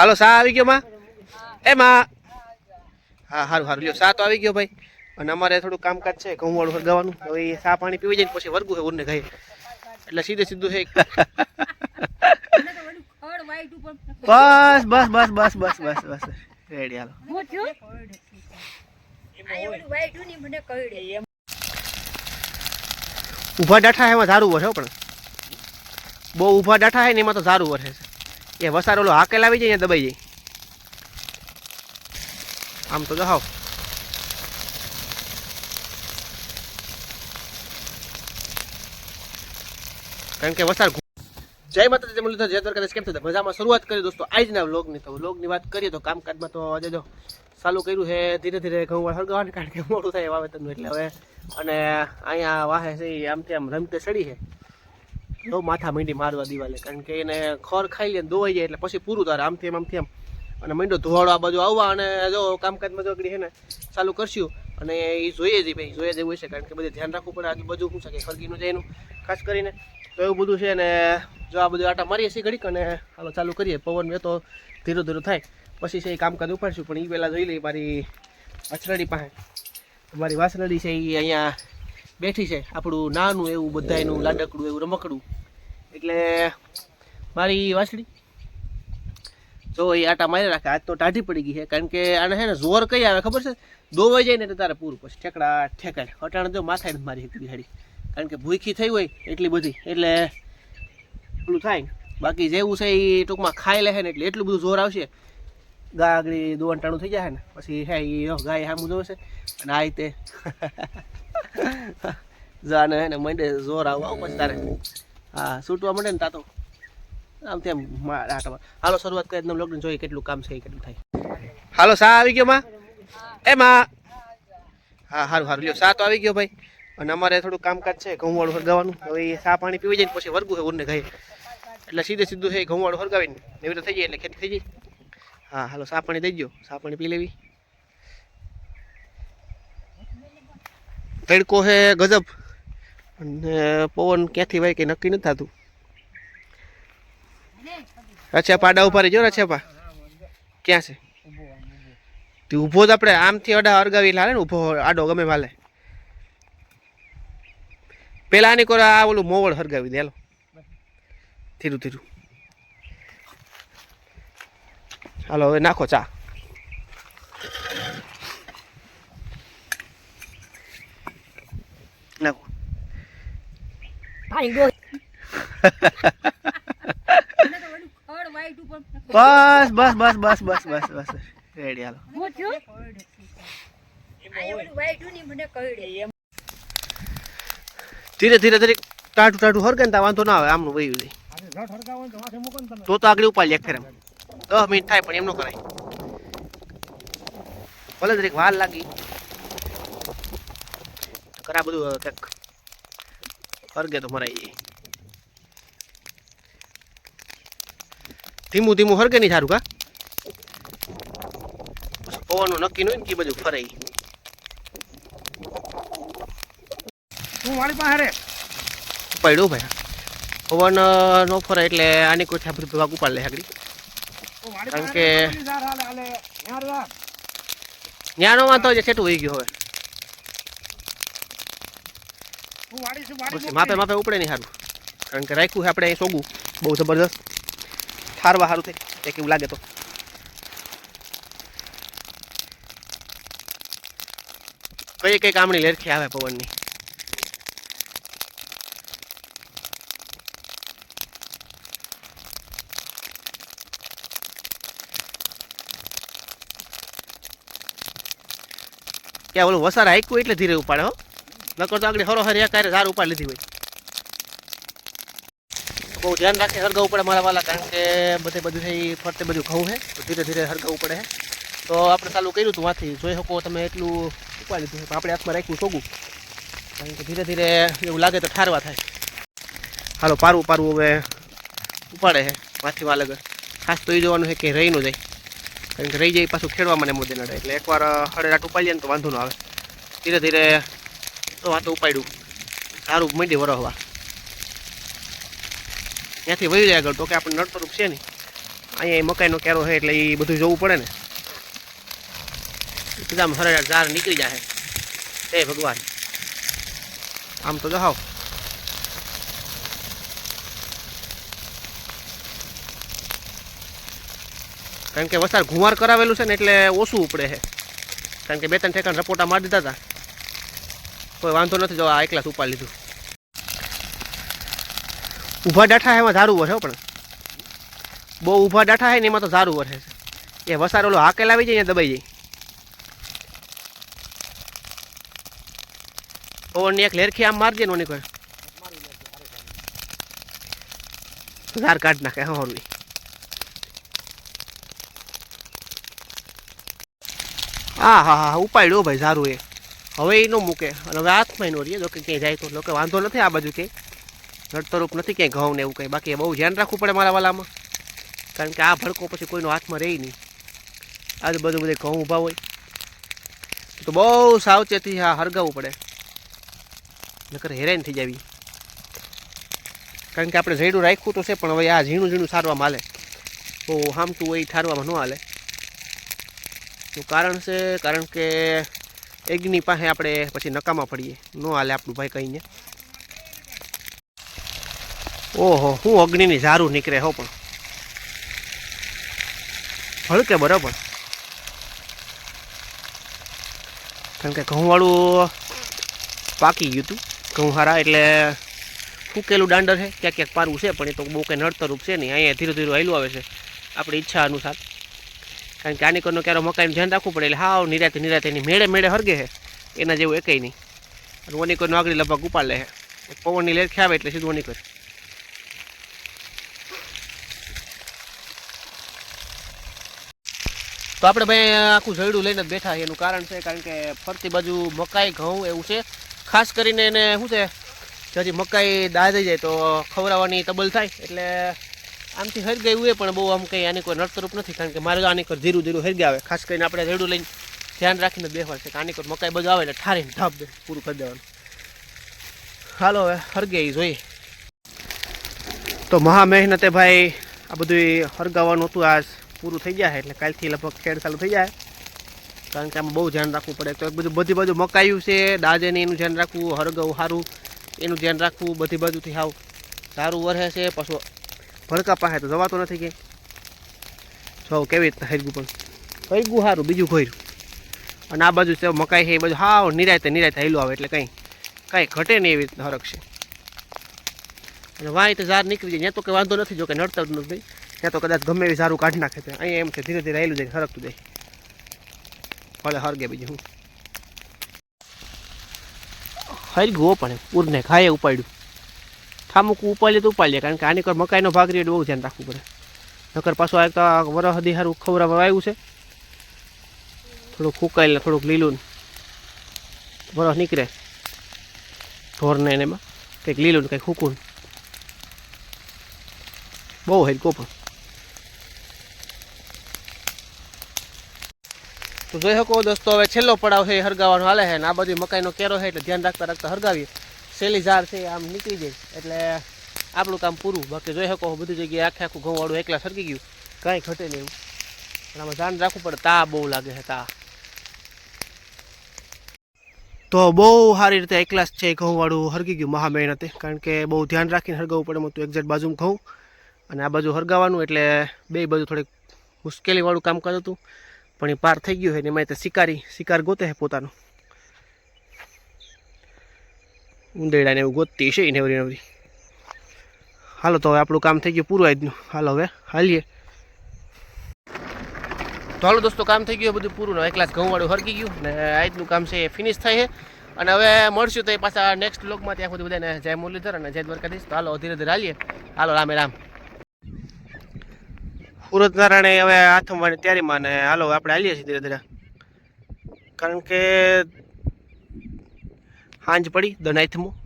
હાલો, સા આવી ગયો, માં? એ, માં. હા સારું સારું લ્યો, સા તો આવી ગયો, ભાઈ. અને અમારે થોડું કામકાજ છે, ઘઉં વાળું હરગાવાનું હવે એ સા પાણી પીવી જાય પછી વર્ગું છે ઉરને ગઈ એટલે સીધે સીધું છે. બસ બસ બસ બસ બસ બસ બસ. રેડી, હાલો. ઊભા ડાઠા એમાં ઝારું વરે પણ. બહુ ઊભા ડાઠા હે ને એમાં તો ઝારું વરે છે. એ વસારો ઓલો હાકેલ આવી જાય દબાઈ જાય. આમ તો જહાવ કારણ કે વસાર જય માતાજી તમે લીધો જય દ્વારકા કેમ થતા મજામાં? શરૂઆત કરી દોસ્તો, આજના વ્લોગની. તો વ્લોગની વાત કરીએ તો કામકાજમાં તો આજે જો ચાલુ કર્યું છે, ધીરે ધીરે ઘઉં હળગાવાનું કારણ કે મોડું થાય વાવેતરનું. એટલે હવે અને અહીંયા વાહે છે આમથી આમ રમતે સડી છે. બહુ માથા મીંડી મારવા દિવાલે, કારણ કે એને ખોર ખાઈ લે ધોવાઈ જાય એટલે પછી પૂરું તારે આમથી આમ આમથી એમ. અને મીંડો ધોવાડો આ બાજુ આવવા અને જો કામકાજમાં જો આગળ ને, ચાલુ કરશું. અને એ જોઈએ જ ભાઈ, જોઈએ જ એવું છે કારણ કે બધે ધ્યાન રાખવું પડે, આજુબાજુ શું છે કે ખરગીનું એનું, ખાસ કરીને. તો એવું બધું છે ને, જો આ બધું આટા મારીએ છીએ ઘડીક અને હાલો ચાલુ કરીએ. પવન વેતો ધીરે ધીરે થાય. પછી છે એ કામકાજ ઉપાડશું, પણ એ પહેલાં જોઈ લઈ મારી વાછરડી પાસે. મારી વાછરડી છે એ અહીંયા બેઠી છે. આપણું નાનું એવું, બધાયનું લાડકડું એવું, રમકડું. એટલે મારી વાછડી. જો એ આટા મારી રાખે. આજ તો ટાઢી પડી ગઈ છે. કારણ કે આને છે ને જોર કઈ આવે, ખબર છે? દોવાઈ જાય ને એટલે તારે પૂરું પછી ઠેકડા ઠેકાય. અટાણે જો માથાએ મારી એક બિહાડી. કારણ કે ભૂખી થઈ હોય એટલી બધી. એટલે પેલું થાય બાકી જેવું છે એ ટૂંકમાં ખાઈ લે ને એટલે એટલું બધું જોર આવશે. ગાગડી દોવંટાણું થઈ જાય ને. પછી હે એ ગાય સામું જોવે છે. અને આ રીતે જાને ને મંડે જોર આવું આવું પછી તારે. હા, છૂટવા માંડે ને તા તો આમ તેમ આટામાં. હાલો, શરૂઆત કરી એકદમ લોકડાઉન જોઈએ કેટલું કામ છે કેટલું થાય. હાલો, સા આવી ગયો, માં? એ, માં. હા સારું સારું લ્યો, સા તો આવી ગયો, ભાઈ. અને અમારે થોડું કામકાજ છે, ઘઉંવાળું હરગાવાનું. હવે એ સા પાણી પીવી જાય પછી વરગું છે ઉરને ખાઈ એટલે સીધે સીધું છે ઘઉંવાળું હરગાવીને. એવી રીતે થઈ જાય એટલે ખેતી થઈ જાય. હા, હાલો, સા પાણી દઈ ગયો સા પાણી પી લેવી. તડકો છે ગજબ. અને પવન ક્યાંથી વાય કે નક્કી નથી થતું. અચ્છા પાડા ઊભા રહેજો અચ્છા ક્યાં છે? તે ઊભો જ આપણે આમથી અડા અરગાવી લાલે ને ઊભો આડો ગમે વાલે પેલા આની કોર આ ઓલું મોવળ હરગાવી દે, હાલો. ધીરું ધીરું. હાલો, હવે નાખો ચા. નાખો. બસ બસ બસ બસ બસ બસ બસ. રેડી હાલો. ધીરે ધીરે ધીરે. ટાટું ટાટું હરગે ને વાંધો ના આવે આમનું વયું જાય તો તો આગળ ઉપાડી લે ફેરમ દસ મિનિટ થાય પણ એમ ન કરાય. ભલે દરેક વાર લાગી. કરા બધું કંઈક અર્ગે તો મરાઈ જાય ધીમું ધીમું હરગે નહીં સારું કા? પવનનું નક્કી ન હોય ને કે બધું ફરાય. હું વાળી પાસે પડ્યું ભાઈ. પવન નો ફરે એટલે આની કોઈ બધું ભાગ ઉપાડ લે આગળ કારણ કે- રે, પછી જાર હાલે, હાલે, યાર યાર. ન્યાનો વાંધો છે છેટું વહી ગયો હવે હું વાળી છું, વાળી પછી મોકલી. માપે માપે ઉપડે નહીં સારું કારણ કે રાખ્યું છે આપણે અહીં સોગું. બહુ જબરદસ્ત ઠારવા સારું થાય એક એવું લાગે તો. કઈ કઈ કામની લેરખી આવે પવનની. ક્યાં ઓલું વસાર હાઈકું એટલે ધીરે ઉપાડે હો. નકર તો આગળ હરો હરિયા કરે સારું ઉપાડી લીધી હોય. બહુ ધ્યાન રાખે હરગાવું પડે મારા વાલા, કારણ કે બધે બધું થઈ ફરતે બધું ઘઉં છે, તો ધીરે ધીરે હરગાવું પડે છે. તો આપણે ચાલુ કર્યું હતું વાથી, જોઈ શકો તમે એટલું ઉપાડી લીધું પણ આપણે હાથમાં રાખ્યું સોગું. કારણ કે ધીરે ધીરે એવું લાગે તો ઠારવા થાય. હાલો પારવું પારવું હવે ઉપાડે છે માથી વાલગર ખાસ તો એ જોવાનું છે કે રહી ન જાય. કારણ કે રહી જાય પાછું ખેડવા મને મોદી નડે. એટલે એકવાર હળેરાટ ઉપાડીએ ને તો વાંધો ન આવે. ધીરે ધીરે તો વાતો ઉપાડ્યું. સારું મંડી વરહવા ત્યાંથી વહી જાય આગળ, તો કે આપણે નડતરૂપ છે નહીં. અહીંયા મકાઈનો કેરો છે એટલે એ બધું જોવું પડે ને. એકદમ હરે ઝાર નીકળી જાય હે. ભગવાન. આમ તો જહાવ. કારણ કે વસાર ઘુમાર કરાવેલું છે ને એટલે ઓછું ઉપડે છે. કારણ કે બે ત્રણ ઠેકાણ રપોટા મારી દીધા હતા. કોઈ વાંધો નથી, જો આ એકલા ઉપાડી લીધું. ઊભા ડાઠા એમાં ધારું વરે પણ. બહુ ઊભા ડાઠા હોય ને એમાં તો ધારું વરે એ વસાર ઓલો હાકેલ આવી જાય ને દબાઈ જાય. પવનની એક લેરખી આમ મારજે ને ઓની કોઈ. ધાર કાઢ નાખે, હા હોરવી હા હા હા, ઉપાડ્યો ભાઈ સારું એ. હવે એ ન મૂકે. અને હવે હાથમાં ન રહીએ જો કે ક્યાંય જાય તો. લોકો વાંધો નથી આ બાજુ ક્યાંય. નડતરૂપ નથી ક્યાંય ઘઉં ને એવું કંઈ. બાકી બહુ ધ્યાન રાખવું પડે મારા વાલામાં. કારણ કે આ ભડકો પછી કોઈનો હાથમાં રહે નહીં. આજુબાજુ બધે ઘઉં ઊભા હોય. તો બહુ સાવચેતી હા હરગાવવું પડે. નકર હેરાન થઈ જાવી. કારણ કે આપણે ઝેડું રાખ્યું તો છે, પણ હવે આ ઝીણું ઝીણું સારવામાં હાલે. બહુ હામતું હોય ઠારવામાં ન હાલે. તો કારણ છે? કારણ કે એગની પાસે આપણે પછી નકામા પડીએ. ન હાલે આપણું ભાઈ કહીને. ઓહો, હું અગ્નિની ઝારું નીકળે હો પણ. હળકે બરાબર. કારણ કે ઘઉંવાળું પાકી ગયું હતું. ઘઉં હારા એટલે ફૂકેલું દાંડર છે. ક્યાંક ક્યાંક પારવું છે, પણ એ તો બહુ કંઈ નડતરૂપ છે નહીં. અહીંયા ધીરે ધીરે હાલ્યું આવે છે. આપણી ઈચ્છા અનુસાર. કારણ કે આની કોઈનો ક્યારે મકાઈનું ધ્યાન રાખવું પડે એટલે હાવ નિરાતે નિરાતે એની મેળે મેળે હરગે છે એના જેવું એકેય નહીં. અને ઓની કોઈનો આગળ લગભગ ઉપાડ લે છે પવનની લેરખી આવે એટલે સીધું ઓની કરે તો આપણે ભાઈ આખું જયડું લઈને જ બેઠા છીએ. એનું કારણ છે, કારણ કે ફરતી બાજુ મકાઈ, ઘઉં એવું છે. ખાસ કરીને એને શું છે હજી મકાઈ થઈ જાય તો ખવડાવવાની તબલ થાય. એટલે આમથી હરગાઈ હોય પણ બહુ આમ કંઈ આની કોઈ નડતરૂપ નથી, કારણ કે મારે આની કોઈ ધીરું ધીરું હરગી આવે. ખાસ કરીને આપણે રેડું લઈને ધ્યાન રાખીને જ છે, કે આની કોઈ મકાઈ બધું આવે એટલે ઠારીને ઢાપ પૂરું કરી દેવાનું. હાલો હવે હરગે ઈ જોઈએ. તો મહા મહેનતે ભાઈ આ બધું હરગાવવાનું હતું, આજ પૂરું થઈ જાય એટલે કાલથી લગભગ ખેડ ચાલુ થઈ જાય. કારણ કે આમાં બહુ ધ્યાન રાખવું પડે. તો એક બધું બધી બાજુ મકાયું છે દાજે ને એનું ધ્યાન રાખવું, હરગવું સારું, એનું ધ્યાન રાખવું, બધી બાજુથી હાવ સારું વરસે છે, પાછું ભડકા પાસે તો જવાતો નથી કે જો, કેવી રીતના હરગું પણ. હરગું સારું બીજું ઘોર્યું. અને આ બાજુ છે મકાઈ છે, એ બાજુ હાવ નિરાયતે નિરાયતે હેલું આવે એટલે કંઈ, કાંઈ ઘટે નહીં એવી રીતના હરક છે અને વાંય તો ઝાર નીકળી જાય ત્યાં તો કંઈ વાંધો નથી, જો કે નડતર નથી. ત્યાં તો કદાચ ગમે એવી સારું કાઢી નાખે છે અહીંયા એમ છે, ધીરે ધીરે હેલું જાય હરકતું જાય. ભલે હરગે બીજું હું. હરગું પણ, પૂરને ખાએ ઉપાડ્યું. ઠામુકું ઉપાડીએ તો ઉપાડીએ કારણ કે આની કર મકાઈનો ભાગ રહ્યો બહુ ધ્યાન રાખવું પડે. નકર પાછો આ તો વરસ હદી સારું ખવડાવવા આવ્યું છે. થોડુંક ફૂકાયેલ થોડુંક લીલું વરસ નીકળે. ઢોરને એમાં કંઈક લીલું કંઈક ફૂકું બહુ હેરકો પણ તો જોઈ શકો દોસ્તો, હવે છેલ્લો પડાવ છે એ હરગાવાનો હાલે છે ને આ બધી મકાઈનો કેરો છે એટલે ધ્યાન રાખતા રાખતા હરગાવીએ. સેલી ઝાડ છે, આમ નીકળી જાય. એટલે આપણું કામ પૂરું. બાકી જોઈ શકો બધી જગ્યાએ આખે આખું ઘઉંવાળું એકલા સરકી ગયું. કાંઈ ઘટે નહીં એવું. પણ આમાં ધ્યાન રાખવું પડે. તા બહુ લાગે છે, તા. તો બહુ સારી રીતે એકલાસ છે, ઘઉંવાળું હરગી ગયું મહા મહેનતે કારણ કે બહુ ધ્યાન રાખીને હરગાવવું પડે હું તો એક્ઝેક્ટ બાજુમાં ઘઉં. અને આ બાજુ હરગાવાનું, એટલે બે બાજુ થોડીક મુશ્કેલીવાળું કામ કરતું હતું. પણ એ પાર થઈ ગયું છે, ને એમાં તે શિકારી, શિકાર ગોતે છે પોતાનો. ઉંદેડાને એવું ગોતતી છે નવરી નવરી હાલો તો હવે આપણું કામ થઈ ગયું પૂરું આજનું હાલો હવે, હાલીએ. તો હાલો દોસ્તો, કામ થઈ ગયું, બધું પૂરું. એક ક્લાસ ઘઉંવાળું હરકી ગયું ને આજનું કામ છે, એ ફિનિશ થાય છે. અને હવે મળશું તો એ પાછા નેક્સ્ટ બ્લોગમાં ત્યાં સુધી બધાને. જય મુરલીધર અને જય દ્વારકાધીશ. તો હાલો, ધીરે ધીરે હાલીએ. હાલો, રામે રામ. સુરત નારાયણે હવે હાથમાં તૈયારીમાં ને હાલો, આપણે હાલીએ છીએ ધીરે ધીરે. કારણ કે સાંજ પડી દનાઈથમું